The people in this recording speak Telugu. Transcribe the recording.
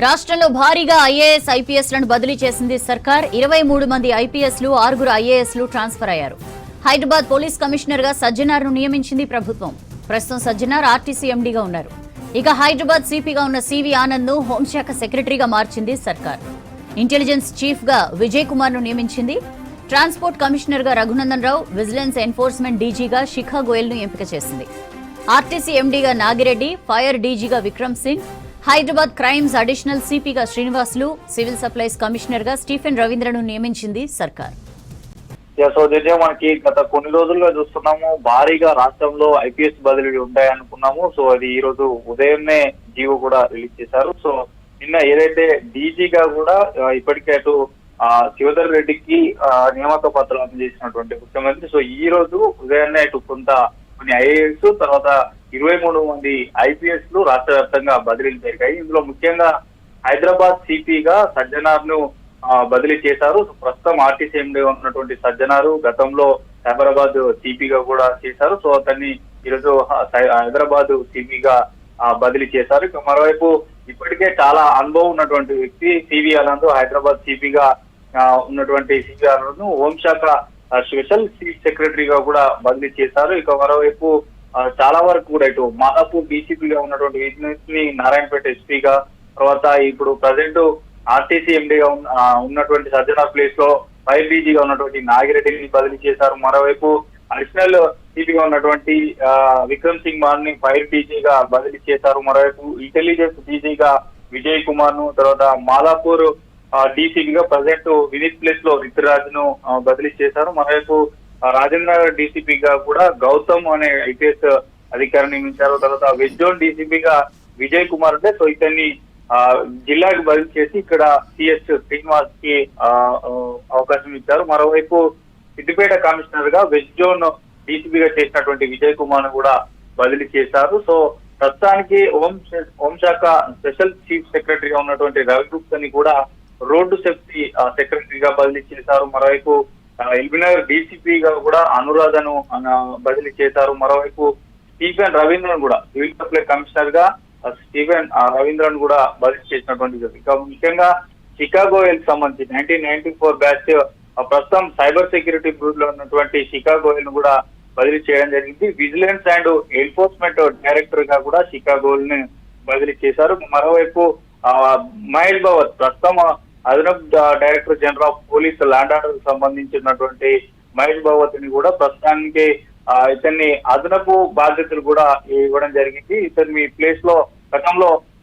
రాష్ట్రంలో భారీగా ఐఏఎస్ ఐపీఎస్లను బదిలీ చేసింది సర్కార్. ఇరవై మూడు మంది ఐపీఎస్లు ఆరుగురు ఐఏఎస్లు ట్రాన్స్ఫర్ అయ్యారు. హైదరాబాద్ పోలీస్ కమిషనర్గా సజ్జనార్ను నియమించింది ప్రభుత్వం. ప్రస్తుతం సజ్జనార్ ఆర్టీసీ ఎండీగా ఉన్నారు. ఇక హైదరాబాద్ సిపిగా ఉన్న సివి ఆనంద్ను హోంశాఖ సెక్రటరీగా మార్చింది సర్కార్. ఇంటెలిజెన్స్ చీఫ్గా విజయ్ కుమార్ను నియమించింది. ట్రాన్స్పోర్ట్ కమిషనర్గా రఘునందన్ రావు విజిలెన్స్ ఎన్ఫోర్స్మెంట్ డీజీగా శిఖా గోయల్ను ఎంపిక చేసింది. ఆర్టీసీ ఎండీగా నాగిరెడ్డి ఫైర్ డీజీగా విక్రమ్ సింగ్ హైదరాబాద్ క్రైమ్స్ అడిషనల్ సిపిగా శ్రీనివాసులు సివిల్ సప్లైస్ కమిషనర్గా స్టీఫెన్ రవీంద్రను నియమించింది సర్కార్. సో జడ్జి మనకి గత కొన్ని రోజులుగా చూస్తున్నాము. భారీగా రాష్ట్రంలో ఐపీఎస్ బదిలీలు ఉంటాయనుకున్నాము. సో అది ఈ రోజు ఉదయమే జీవో కూడా రిలీజ్ చేశారు. సో నిన్న ఏదైతే డీజీగా కూడా ఇప్పటికే అటు శివధర్ రెడ్డికి నియామక పత్రాలు అందజేసినటువంటి ముఖ్యమంత్రి. సో ఈ రోజు ఉదయాన్నే ఇటు కొంత కొన్ని ఐఏఎస్ తర్వాత ఇరవై మూడు మంది ఐపీఎస్లు రాష్ట్ర వ్యాప్తంగా బదిలీలు జరిగాయి. ఇందులో ముఖ్యంగా హైదరాబాద్ సిపిగా సజ్జనార్ను బదిలీ చేశారు. ప్రస్తుతం ఆర్టీసీ ఎండీ ఉన్నటువంటి సజ్జనారు గతంలో హైదరాబాద్ సిపిగా కూడా చేశారు. సో అతన్ని ఈరోజు హైదరాబాద్ సిపిగా బదిలీ చేశారు. ఇక మరోవైపు ఇప్పటికే చాలా అనుభవం ఉన్నటువంటి వ్యక్తి సివి ఆనంద్ హైదరాబాద్ సిపిగా ఉన్నటువంటి సివి ఆనంద్ హోంశాఖ స్పెషల్ చీఫ్ సెక్రటరీగా కూడా బదిలీ చేశారు. ఇక మరోవైపు చాలా వరకు కూడా ఇటు మాదాపూర్ డీసీపీగా ఉన్నటువంటి విజ్ఞాస్ని నారాయణపేట ఎస్పీగా తర్వాత ఇప్పుడు ప్రజెంట్ ఆర్టీసీ ఎండీగా ఉన్న ఉన్నటువంటి సజ్జన ప్లేస్లో ఫైర్ డీజీగా ఉన్నటువంటి నాగిరెడ్డిని బదిలీ చేశారు. మరోవైపు అడిషనల్ సిపిగా ఉన్నటువంటి విక్రమ్ సింగ్ మాన్ని ఫైర్ డీజీగా బదిలీ చేశారు. మరోవైపు ఇంటెలిజెన్స్ డీజీగా విజయ్ కుమార్ను తర్వాత మాదాపూర్ డీసీపీగా ప్రజెంట్ వినీత్ ప్లేస్లో రితురాజ్ను బదిలీ చేశారు. మరోవైపు ఆ, రాజేంద్ర నగర్ డీసీపీగా కూడా గౌతమ్ అనే ఐపీఎస్ అధికారిని నియమించారు. తర్వాత వెస్ట్ జోన్ డీసీపీగా విజయ్ కుమార్ అంటే సో ఇతన్ని జిల్లాకు బదిలీ చేసి ఇక్కడ సిఎస్ శ్రీనివాస్కి అవకాశం ఇచ్చారు. మరోవైపు సిద్దిపేట కమిషనర్గా వెస్ట్ జోన్ డీసీపీగా చేసినటువంటి విజయ్ కుమార్ కూడా బదిలీ చేశారు. సో ప్రస్తుతానికి హోం హోంశాఖ స్పెషల్ చీఫ్ సెక్రటరీగా ఉన్నటువంటి రవి గుప్తని కూడా రోడ్డు సేఫ్టీ సెక్రటరీగా బదిలీ చేశారు. మరోవైపు ఎల్బీనగర్ డీసీపీగా కూడా అనురాధను బదిలీ చేశారు. మరోవైపు స్టీఫెన్ రవీంద్రన్ కూడా సివిల్ సప్లై కమిషనర్గా స్టీఫెన్ రవీంద్రన్ కూడా బదిలీ చేసినటువంటి ఇక ముఖ్యంగా షికాగో కి సంబంధించి నైన్టీన్ నైన్టీ ఫోర్ బ్యాచ్ ఆ, ప్రస్తుతం సైబర్ సెక్యూరిటీ గ్రూప్లో ఉన్నటువంటి షికాగో ను కూడా బదిలీ చేయడం జరిగింది. విజిలెన్స్ అండ్ ఎన్ఫోర్స్మెంట్ డైరెక్టర్గా కూడా షికాగో ని బదిలీ చేశారు. మరోవైపు మహేష్ భవత్ ప్రస్తుతం అదనపు director general of police land order సంబంధించినటువంటి మహేష్ భగవతిని కూడా ప్రస్తుతానికి ఆ, ఇతన్ని అదనపు బాధ్యతలు కూడా ఇవ్వడం జరిగింది. ఇతని ప్లేస్లో గతంలో